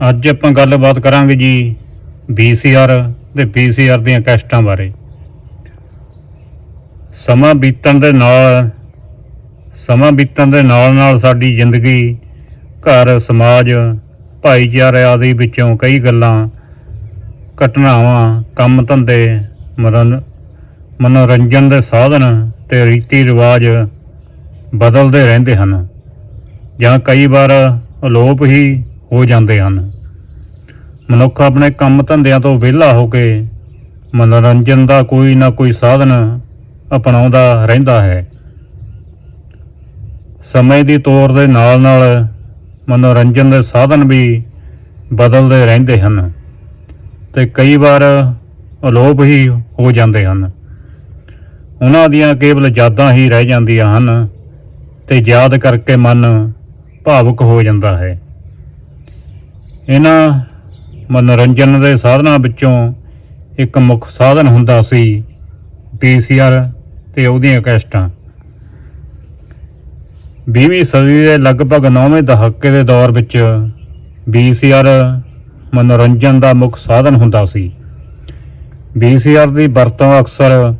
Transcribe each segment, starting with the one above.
ਅੱਜ ਆਪਾਂ ਗੱਲਬਾਤ ਕਰਾਂਗੇ ਜੀ VCR ਤੇ VCR ਦੀਆਂ ਕੈਸਟਾਂ ਬਾਰੇ। ਸਮਾਂ ਬੀਤਣ ਦੇ ਨਾਲ, ਸਮਾਂ ਬੀਤਣ ਦੇ ਨਾਲ ਨਾਲ ਸਾਡੀ ਜ਼ਿੰਦਗੀ, ਘਰ, ਸਮਾਜ, ਭਾਈਚਾਰੇ ਆਦਿ ਵਿੱਚੋਂ ਕਈ ਗੱਲਾਂ, ਘਟਨਾਵਾਂ, ਕੰਮ ਧੰਦੇ, ਮਰਨ, ਮਨੋਰੰਜਨ ਦੇ ਸਾਧਨ ਤੇ ਰੀਤੀ ਰਿਵਾਜ ਬਦਲਦੇ ਰਹਿੰਦੇ ਹਨ ਜਾਂ ਕਈ ਵਾਰ ਅਲੋਪ ਹੀ ਹੋ ਜਾਂਦੇ ਹਨ। ਮਨੁੱਖ ਆਪਣੇ ਕੰਮ ਧੰਦਿਆਂ ਤੋਂ ਵਿਹਲਾ ਹੋ ਕੇ ਮਨੋਰੰਜਨ ਦਾ ਕੋਈ ਨਾ ਕੋਈ ਸਾਧਨ ਅਪਣਾਉਂਦਾ ਰਹਿੰਦਾ ਹੈ। ਸਮੇਂ ਦੀ ਤੋਰ ਦੇ ਨਾਲ ਨਾਲ ਮਨੋਰੰਜਨ ਦੇ ਸਾਧਨ ਵੀ ਬਦਲਦੇ ਰਹਿੰਦੇ ਹਨ ਤੇ ਕਈ ਵਾਰ ਅਲੋਪ ਹੀ ਹੋ ਜਾਂਦੇ ਹਨ। ਉਹਨਾਂ ਦੀਆਂ ਕੇਵਲ ਯਾਦਾਂ ਹੀ ਰਹਿ ਜਾਂਦੀਆਂ ਹਨ ਤੇ ਯਾਦ ਕਰਕੇ ਮਨ ਭਾਵੁਕ ਹੋ ਜਾਂਦਾ ਹੈ। ਇਹਨਾਂ ਮਨੋਰੰਜਨ ਦੇ ਸਾਧਨਾਂ ਵਿੱਚੋਂ ਇੱਕ ਮੁੱਖ ਸਾਧਨ ਹੁੰਦਾ ਸੀ ਪੀਸੀਆਰ ਤੇ ਉਹਦੀਆਂ ਕੈਸਟਾਂ। 20ਵੀਂ ਸਦੀ ਦੇ ਲਗਭਗ 9ਵੇਂ ਦਹਾਕੇ ਦੇ ਦੌਰ ਵਿੱਚ ਵੀਸੀਆਰ ਮਨੋਰੰਜਨ ਦਾ ਮੁੱਖ ਸਾਧਨ ਹੁੰਦਾ ਸੀ। ਵੀਸੀਆਰ ਦੀ ਵਰਤੋਂ ਅਕਸਰ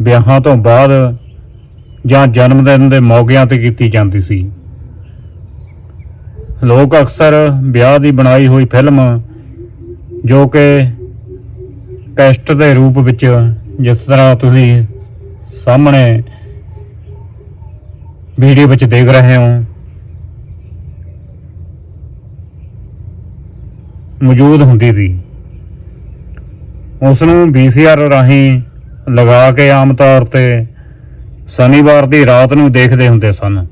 ਵਿਆਹਾਂ ਤੋਂ ਬਾਅਦ ਜਾਂ ਜਨਮ ਦਿਨ ਦੇ ਮੌਕਿਆਂ ਤੇ ਕੀਤੀ ਜਾਂਦੀ ਸੀ। ਲੋਕ ਅਕਸਰ ਵਿਆਹ ਦੀ ਬਣਾਈ ਹੋਈ ਫਿਲਮ ਜੋ ਕਿ ਟੈਸਟ ਦੇ ਰੂਪ ਵਿੱਚ ਜਿਸ ਤਰ੍ਹਾਂ ਤੁਸੀਂ ਸਾਹਮਣੇ ਵੀਡੀਓ ਵਿੱਚ ਦੇਖ ਰਹੇ ਹੋ, ਮੌਜੂਦ ਹੁੰਦੀ ਸੀ। ਉਸ ਨੂੰ VCR ਰਾਹੀਂ ਲਗਾ ਕੇ ਆਮ ਤੌਰ ਤੇ ਸ਼ਨੀਵਾਰ ਦੀ ਰਾਤ ਨੂੰ ਦੇਖਦੇ ਹੁੰਦੇ ਸਨ।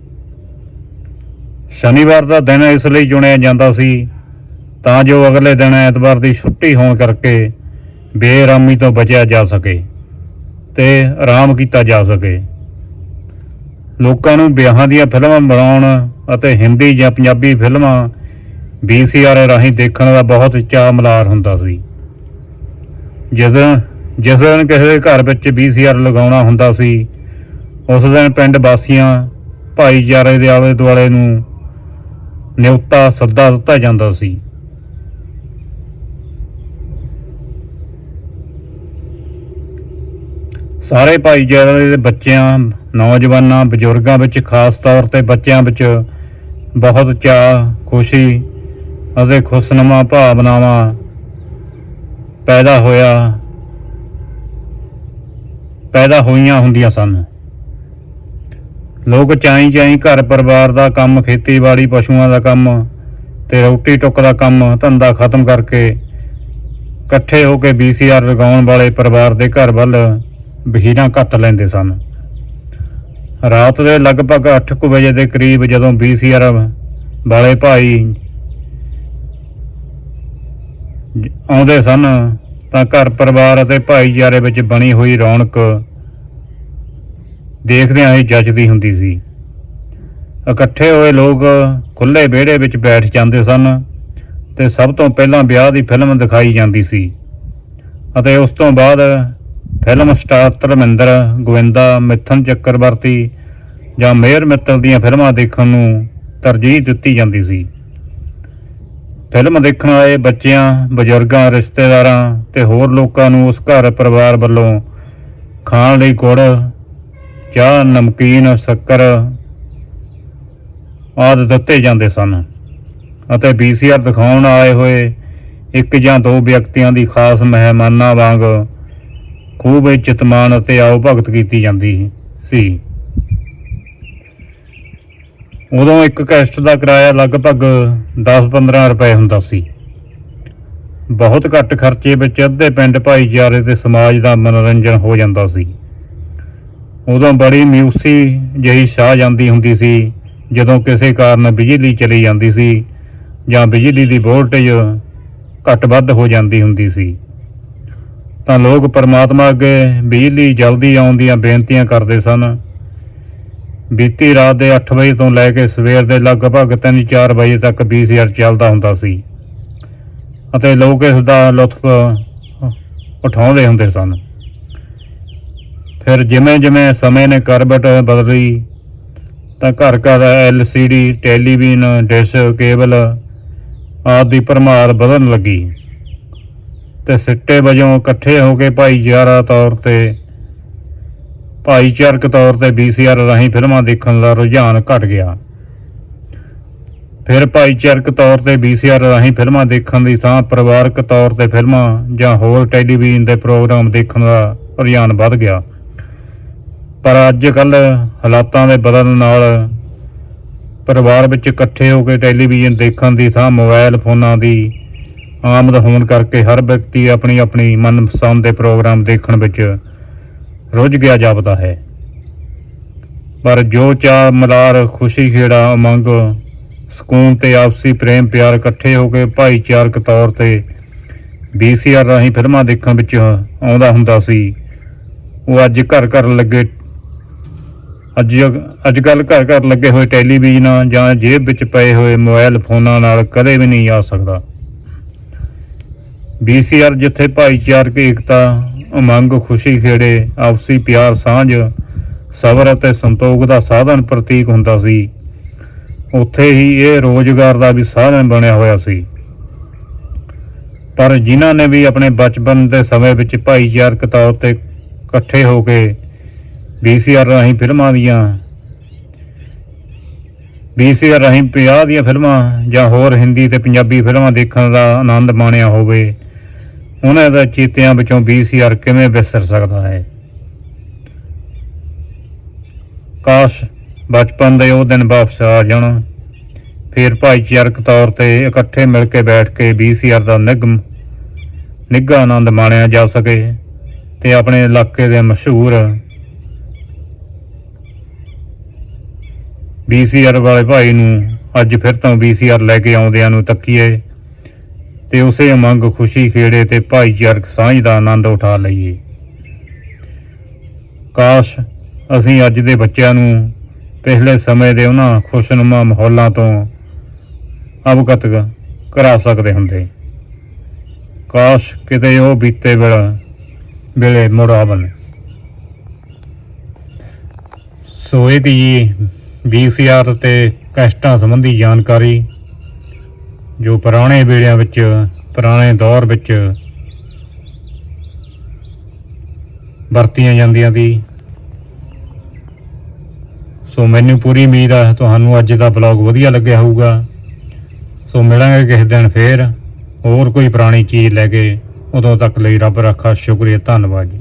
ਸ਼ਨੀਵਾਰ ਦਾ ਦਿਨ ਇਸ ਲਈ ਚੁਣਿਆ ਜਾਂਦਾ ਸੀ ਤਾਂ ਜੋ ਅਗਲੇ ਦਿਨ ਐਤਵਾਰ ਦੀ ਛੁੱਟੀ ਹੋਣ ਕਰਕੇ ਬੇਆਰਾਮੀ ਤੋਂ ਬਚਿਆ ਜਾ ਸਕੇ ਤੇ ਆਰਾਮ ਕੀਤਾ ਜਾ ਸਕੇ। ਲੋਕਾਂ ਨੂੰ ਵਿਆਹਾਂ ਦੀਆਂ ਫਿਲਮਾਂ ਬਣਾਉਣ ਅਤੇ ਹਿੰਦੀ ਜਾਂ ਪੰਜਾਬੀ ਫਿਲਮਾਂ VCR ਰਾਹੀਂ ਦੇਖਣ ਦਾ ਬਹੁਤ ਚਾਅ ਮਲਾਰ ਹੁੰਦਾ ਸੀ। ਜਦੋਂ ਜਿਸ ਦਿਨ ਕਿਸੇ ਦੇ ਘਰ ਵਿੱਚ VCR ਲਗਾਉਣਾ ਹੁੰਦਾ ਸੀ, ਉਸ ਦਿਨ ਪਿੰਡ ਵਾਸੀਆਂ, ਭਾਈਚਾਰੇ ਦੇ ਆਲੇ ਦੁਆਲੇ ਨੂੰ ਨਿਉਤਾ ਸੱਦਾ ਦਿੱਤਾ ਜਾਂਦਾ ਸੀ। ਸਾਰੇ ਭਾਈਚਾਰੇ ਦੇ ਬੱਚਿਆਂ, ਨੌਜਵਾਨਾਂ, ਬਜ਼ੁਰਗਾਂ ਵਿੱਚ ਖਾਸ ਤੌਰ ਤੇ ਬੱਚਿਆਂ ਵਿੱਚ ਬਹੁਤ ਚਾਅ, ਖੁਸ਼ੀ ਅਤੇ ਖੁਸ਼ਨੁਮਾ ਭਾਵਨਾਵਾਂ ਪੈਦਾ ਹੋਇਆ, ਪੈਦਾ ਹੋਈਆਂ ਹੁੰਦੀਆਂ ਸਨ। ਲੋਕ ਚਾਈ ਚਾਈ ਘਰ ਪਰਿਵਾਰ ਦਾ ਕੰਮ, ਖੇਤੀਬਾੜੀ, ਪਸ਼ੂਆਂ ਦਾ ਕੰਮ ਤੇ ਰੋਟੀ ਟੁੱਕ ਦਾ ਕੰਮ ਧੰਦਾ ਖਤਮ ਕਰਕੇ ਇਕੱਠੇ ਹੋ ਕੇ VCR ਲਗਾਉਣ ਵਾਲੇ ਪਰਿਵਾਰ ਦੇ ਘਰ ਵੱਲ ਵਹੀਰਾਂ ਘੱਤ ਲੈਂਦੇ ਸਨ। ਰਾਤ ਦੇ ਲਗਭਗ 8:00 ਵਜੇ ਦੇ ਕਰੀਬ ਜਦੋਂ VCR ਵਾਲੇ ਭਾਈ ਆਉਂਦੇ ਸਨ ਤਾਂ ਘਰ ਪਰਿਵਾਰ ਅਤੇ ਭਾਈਚਾਰੇ ਵਿੱਚ ਬਣੀ ਹੋਈ ਰੌਣਕ ਦੇਖਦਿਆਂ ਹੀ ਜੱਜਦੀ ਹੁੰਦੀ ਸੀ। ਇਕੱਠੇ ਹੋਏ ਲੋਕ ਖੁੱਲੇ ਵਿਹੜੇ ਵਿੱਚ ਬੈਠ ਜਾਂਦੇ ਸਨ ਤੇ ਸਭ ਤੋਂ ਪਹਿਲਾਂ ਵਿਆਹ ਦੀ ਫਿਲਮ ਦਿਖਾਈ ਜਾਂਦੀ ਸੀ ਅਤੇ ਉਸ ਤੋਂ ਬਾਅਦ ਫਿਲਮ ਸਟਾਰ ਧਰਮਿੰਦਰ ਗੋਵਿੰਦਾ ਮਿਥਨ ਚੱਕਰਵਰਤੀ ਜਾਂ ਮੇਅਰ ਮਿੱਤਲ ਦੀਆਂ ਫਿਲਮਾਂ ਦੇਖਣ ਨੂੰ ਤਰਜੀਹ ਦਿੱਤੀ ਜਾਂਦੀ ਸੀ। ਫਿਲਮ ਦੇਖਣ ਆਏ ਬੱਚਿਆਂ, ਬਜ਼ੁਰਗਾਂ, ਰਿਸ਼ਤੇਦਾਰਾਂ ਤੇ ਹੋਰ ਲੋਕਾਂ ਨੂੰ ਉਸ ਘਰ ਪਰਿਵਾਰ ਵੱਲੋਂ ਖਾਣ ਲਈ ਗੁੜ ਚਾਹ, ਨਮਕੀਨ, ਸ਼ੱਕਰ ਆਦਿ ਦਿੱਤੇ ਜਾਂਦੇ ਸਨ ਅਤੇ VCR ਦਿਖਾਉਣ ਆਏ ਹੋਏ ਇੱਕ ਜਾਂ ਦੋ ਵਿਅਕਤੀਆਂ ਦੀ ਖਾਸ ਮਹਿਮਾਨਾਂ ਵਾਂਗ ਖੂਬ ਇੱਜ਼ਤ ਅਤੇ ਆਓ ਭਗਤ ਕੀਤੀ ਜਾਂਦੀ ਸੀ। ਉਦੋਂ ਇੱਕ ਕੈਸਟ ਦਾ ਕਿਰਾਇਆ ਲਗਭਗ 10-15 ਰੁਪਏ ਹੁੰਦਾ ਸੀ। ਬਹੁਤ ਘੱਟ ਖਰਚੇ ਵਿੱਚ ਅੱਧੇ ਪਿੰਡ ਭਾਈਚਾਰੇ ਤੇ ਸਮਾਜ ਦਾ ਮਨੋਰੰਜਨ ਹੋ ਜਾਂਦਾ ਸੀ। ਉਦੋਂ ਬੜੀ ਮਿਊਸੀ ਜਿਹੀ ਛਾ ਜਾਂਦੀ ਹੁੰਦੀ ਸੀ, ਜਦੋਂ ਕਿਸੇ ਕਾਰਨ ਬਿਜਲੀ ਚਲੀ ਜਾਂਦੀ ਸੀ ਜਾਂ ਬਿਜਲੀ ਦੀ ਵੋਲਟੇਜ ਘੱਟ ਵੱਧ ਹੋ ਜਾਂਦੀ ਹੁੰਦੀ ਸੀ। ਤਾਂ ਲੋਕ ਪਰਮਾਤਮਾ ਅੱਗੇ ਬਿਜਲੀ ਜਲਦੀ ਆਉਣ ਦੀਆਂ ਬੇਨਤੀਆਂ ਕਰਦੇ ਸਨ। ਬੀਤੀ ਰਾਤ ਦੇ 8 ਵਜੇ ਤੋਂ ਲੈ ਕੇ ਸਵੇਰ ਦੇ ਲਗਭਗ 3-4 ਵਜੇ ਤੱਕ ਵੀਸੀਆਰ ਚੱਲਦਾ ਹੁੰਦਾ ਸੀ ਅਤੇ ਲੋਕ ਇਸ ਦਾ ਲੁਤਫ ਉਠਾਉਂਦੇ ਹੁੰਦੇ ਸਨ। ਫਿਰ ਜਿਵੇਂ ਜਿਵੇਂ ਸਮੇਂ ਨੇ ਕਰਵਟ ਬਦਲੀ, ਤਾਂ ਘਰ ਘਰ ਐਲਸੀਡੀ ਟੈਲੀਵਿਜ਼ਨ, ਡਿਸ਼, ਕੇਬਲ ਆਦਿ ਦੀ ਭਰਮਾਰ ਵਧਣ ਲੱਗੀ। ਤੇ ਸਿੱਟੇ ਵਜੋਂ ਇਕੱਠੇ ਹੋ ਕੇ ਭਾਈਚਾਰਾ ਤੌਰ ਤੇ, ਭਾਈਚਾਰਕ ਤੌਰ ਤੇ ਵੀਸੀਆਰ ਰਾਹੀਂ ਫਿਲਮਾਂ ਦੇਖਣ ਦਾ ਰੁਝਾਨ ਘਟ ਗਿਆ। ਫਿਰ ਭਾਈਚਾਰਕ ਤੌਰ ਤੇ ਵੀਸੀਆਰ ਰਾਹੀਂ ਫਿਲਮਾਂ ਦੇਖਣ ਦੀ ਥਾਂ ਪਰਿਵਾਰਕ ਤੌਰ ਤੇ ਫਿਲਮਾਂ ਜਾਂ ਹੋਰ ਟੈਲੀਵਿਜ਼ਨ ਦੇ ਪ੍ਰੋਗਰਾਮ ਦੇਖਣ ਦਾ ਰੁਝਾਨ ਵੱਧ ਗਿਆ। ਪਰ ਅੱਜ ਕੱਲ ਹਾਲਾਤਾਂ ਦੇ ਬਦਲਣ ਨਾਲ ਪਰਿਵਾਰ ਵਿੱਚ ਇਕੱਠੇ ਹੋ ਕੇ ਟੈਲੀਵਿਜ਼ਨ ਦੇਖਣ ਦੀ ਥਾਂ ਮੋਬਾਈਲ ਫੋਨਾਂ ਦੀ ਆਮਦ ਹੋਣ ਕਰਕੇ ਹਰ ਵਿਅਕਤੀ ਆਪਣੀ ਆਪਣੀ ਮਨਪਸੰਦ ਦੇ ਪ੍ਰੋਗਰਾਮ ਦੇਖਣ ਵਿੱਚ ਰੁੱਝ ਗਿਆ ਜਾਪਦਾ ਹੈ। ਪਰ ਜੋ ਚਾਅ ਮਲਾਰ ਖੁਸ਼ੀ ਖੇੜਾ ਉਮੰਗ, ਸਕੂਨ ਤੇ ਆਪਸੀ ਪ੍ਰੇਮ ਪਿਆਰ ਇਕੱਠੇ ਹੋ ਕੇ ਭਾਈਚਾਰਕ ਤੌਰ ਤੇ ਵੀਸੀਆਰ ਰਾਹੀਂ ਫਿਲਮਾਂ ਦੇਖਣ ਵਿੱਚ ਆਉਂਦਾ ਹੁੰਦਾ ਸੀ, ਉਹ ਅੱਜ ਘਰ ਘਰ ਲੱਗੇ ਅੱਜ ਅੱਜ ਕੱਲ ਘਰ ਘਰ ਲੱਗੇ ਹੋਏ ਟੈਲੀਵਿਜ਼ਨਾਂ ਜਾਂ ਜੇਬ ਵਿੱਚ ਪਏ ਹੋਏ ਮੋਬਾਈਲ ਫੋਨਾਂ ਨਾਲ ਕਦੇ ਵੀ ਨਹੀਂ ਆ ਸਕਦਾ। ਵੀਸੀਆਰ ਜਿੱਥੇ ਭਾਈਚਾਰਕ ਏਕਤਾ, ਉਮੰਗ, ਖੁਸ਼ੀ ਖੇੜੇ, ਆਪਸੀ ਪਿਆਰ, ਸਾਂਝ, ਸਬਰ ਅਤੇ ਸੰਤੋਖ ਦਾ ਸਾਧਨ ਪ੍ਰਤੀਕ ਹੁੰਦਾ ਸੀ। ਉੱਥੇ ਹੀ ਇਹ ਰੋਜ਼ਗਾਰ ਦਾ ਵੀ ਸਾਧਨ ਬਣਿਆ ਹੋਇਆ ਸੀ। ਪਰ ਜਿਨ੍ਹਾਂ ਨੇ ਵੀ ਆਪਣੇ ਬਚਪਨ ਦੇ ਸਮੇਂ ਵਿੱਚ ਭਾਈਚਾਰਕ ਤੌਰ ਤੇ ਇਕੱਠੇ ਹੋ ਕੇ ਵੀਸੀਆਰ ਰਾਹੀਂ ਫਿਲਮਾਂ ਦੀਆਂ। ਵੀਸੀਆਰ ਰਾਹੀਂ ਪੰਜਾਹ ਦੀਆਂ ਫਿਲਮਾਂ ਜਾਂ ਹੋਰ ਹਿੰਦੀ ਤੇ ਪੰਜਾਬੀ ਫਿਲਮਾਂ ਦੇਖਣ ਦਾ ਆਨੰਦ ਮਾਣਿਆ ਹੋਵੇ, ਉਹਨਾਂ ਦਾ ਚੇਤਿਆਂ ਵਿੱਚੋਂ ਵੀਸੀਆਰ ਕਿਵੇਂ ਵਿਸਰ ਸਕਦਾ ਹੈ? ਕਾਸ਼ ਬਚਪਨ ਦੇ ਉਹ ਦਿਨ ਵਾਪਸ ਆ ਜਾਣ, ਫਿਰ ਭਾਈਚਾਰਕ ਤੌਰ ਤੇ ਇਕੱਠੇ ਮਿਲ ਕੇ ਬੈਠ ਕੇ ਵੀਸੀਆਰ ਦਾ ਨਿਗਮ, ਨਿੱਘਾ ਆਨੰਦ ਮਾਣਿਆ ਜਾ ਸਕੇ ਤੇ ਆਪਣੇ ਇਲਾਕੇ ਦੇ ਮਸ਼ਹੂਰ ਵੀਸੀਆਰ ਵਾਲੇ ਭਾਈ ਨੂੰ ਅੱਜ ਫਿਰ ਤੋਂ ਵੀਸੀਆਰ ਲੈ ਕੇ ਆਉਂਦਿਆਂ ਨੂੰ ਤੱਕੀਏ ਤੇ ਉਸੇ ਉਮੰਗ ਖੁਸ਼ੀ ਖੇੜੇ ਤੇ ਭਾਈਚਾਰਕ ਸਾਂਝ ਦਾ ਆਨੰਦ ਉਠਾ ਲਈਏ। ਕਾਸ਼ ਅਸੀਂ ਅੱਜ ਦੇ ਬੱਚਿਆਂ ਨੂੰ ਪਿਛਲੇ ਸਮੇਂ ਦੇ ਉਹਨਾਂ ਖੁਸ਼ਨੁਮਾ ਮਾਹੌਲਾਂ ਤੋਂ ਅਵਗਤ ਕਰਾ ਸਕਦੇ ਹੁੰਦੇ। ਕਾਸ਼ ਕਿਤੇ ਉਹ ਬੀਤੇ ਵੇਲਾ ਵੇਲੇ ਮੁੜ ਸੋਏ ਸੋ ਇਹਦੀ ਵੀਸੀਆਰ ਤੇ ਕੈਸਟਾਂ ਸੰਬੰਧੀ ਜਾਣਕਾਰੀ, ਜੋ ਪੁਰਾਣੇ ਵੇਲਿਆਂ ਵਿੱਚ, ਪੁਰਾਣੇ ਦੌਰ ਵਿੱਚ ਵਰਤੀਆਂ ਜਾਂਦੀਆਂ ਸੀ। ਸੋ ਮੈਨੂੰ ਪੂਰੀ ਉਮੀਦ ਆ, ਤੁਹਾਨੂੰ ਅੱਜ ਦਾ ਬਲੌਗ ਵਧੀਆ ਲੱਗਿਆ ਹੋਊਗਾ। ਸੋ ਮਿਲਾਂਗੇ ਕਿਸੇ ਦਿਨ ਫੇਰ, ਹੋਰ ਕੋਈ ਪੁਰਾਣੀ ਚੀਜ਼ ਲੈ ਕੇ। ਉਦੋਂ ਤੱਕ ਲਈ ਰੱਬ ਰੱਖਾ, ਸ਼ੁਕਰੀਆ, ਧੰਨਵਾਦ ਜੀ।